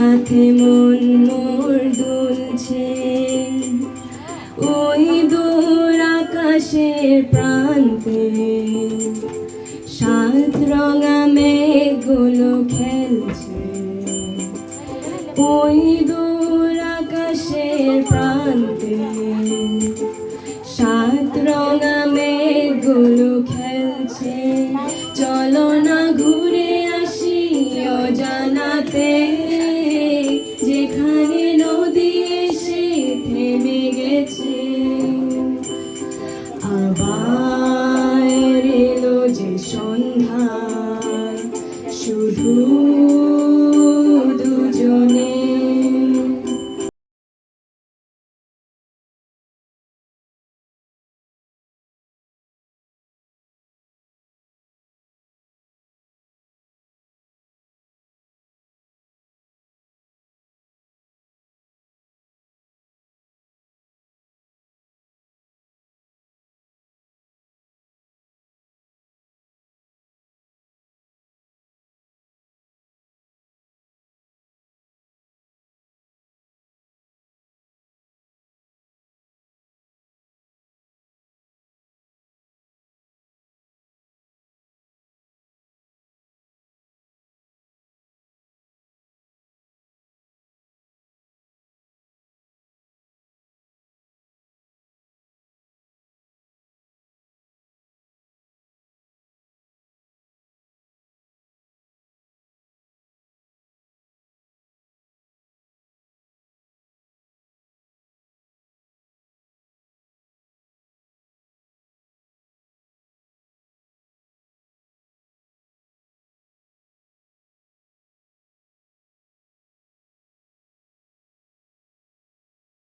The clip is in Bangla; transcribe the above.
সাথে মন মোর দুলছে। ওই দূর আকাশের প্রান্তে সাত রঙা মেঘগুলো খেলছে। ওই দূর আকাশের প্রান্তে আবার এলো যে সন্ধ্যা শুধু দুজনে